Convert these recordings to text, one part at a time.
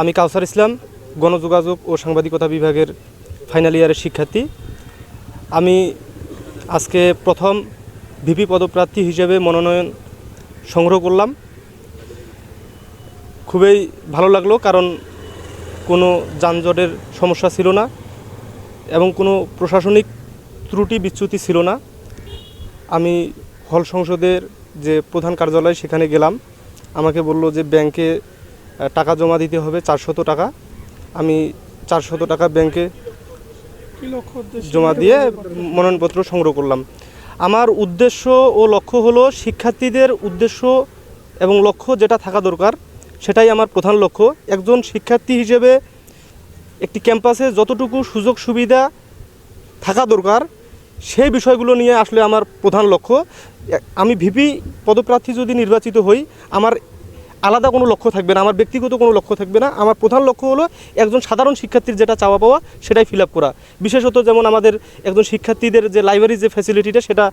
আমি কাউসার ইসলাম, গণযোগাযোগ ও সাংবাদিকতা বিভাগের ফাইনাল ইয়ারের শিক্ষার্থী। আমি আজকে প্রথম ভিপি পদপ্রার্থী হিসেবে মনোনয়ন সংগ্রহ করলাম। খুবই ভালো লাগল, কারণ কোনো যানজটের সমস্যা ছিল না এবং কোনো প্রশাসনিক ত্রুটি বিচ্যুতি ছিল না। আমি হল সংসদের যে প্রধান কার্যালয়, সেখানে গেলাম। আমাকে বলল যে ব্যাংকে টাকা জমা দিতে হবে চারশত টাকা। আমি চারশত টাকা ব্যাংকে জমা দিয়ে মনোনয়নপত্র সংগ্রহ করলাম। আমার উদ্দেশ্য ও লক্ষ্য হলো শিক্ষার্থীদের উদ্দেশ্য এবং লক্ষ্য যেটা থাকা দরকার, সেটাই আমার প্রধান লক্ষ্য। একজন শিক্ষার্থী হিসেবে একটি ক্যাম্পাসে যতটুকু সুযোগ সুবিধা থাকা দরকার সেই বিষয়গুলো নিয়ে আসলে আমার প্রধান লক্ষ্য। আমি ভিপি পদপ্রার্থী যদি নির্বাচিত হই, আমার আলাদা কোনো লক্ষ্য থাকবে না, আমার ব্যক্তিগত কোনো লক্ষ্য থাকবে না। আমার প্রধান লক্ষ্য হলো একজন সাধারণ শিক্ষার্থীর যেটা চাওয়া পাওয়া, সেটাই ফিল আপ করা। বিশেষত যেমন আমাদের একজন শিক্ষার্থীদের যে লাইব্রেরি যে ফ্যাসিলিটিটা সেটা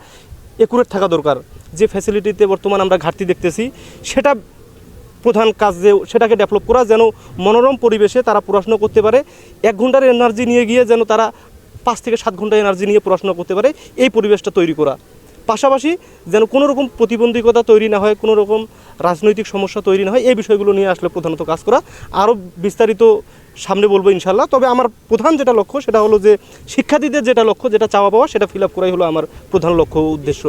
একুরেট থাকা দরকার। যে ফ্যাসিলিটিতে বর্তমান আমরা ঘাটতি দেখতেছি, সেটা প্রধান কাজ যে, সেটাকে ডেভেলপ করা, যেন মনোরম পরিবেশে তারা পড়াশোনা করতে পারে। এক ঘণ্টার এনার্জি নিয়ে গিয়ে যেন তারা পাঁচ থেকে সাত ঘণ্টা এনার্জি নিয়ে পড়াশোনা করতে পারে, এই পরিবেশটা তৈরি করা। পাশাপাশি যেন কোনো রকম প্রতিবন্ধকতা তৈরি না হয়, কোনো রকম রাজনৈতিক সমস্যা তৈরি না হয়, এই বিষয়গুলো নিয়ে আসলে প্রধানত কাজ করা। আরও বিস্তারিত সামনে বলব ইনশাল্লাহ তবে আমার প্রধান যেটা লক্ষ্য, সেটা হলো যে শিক্ষার্থীদের যেটা লক্ষ্য, যেটা চাওয়া পাওয়া, সেটা ফিল আপ করাই হলো আমার প্রধান লক্ষ্য উদ্দেশ্য।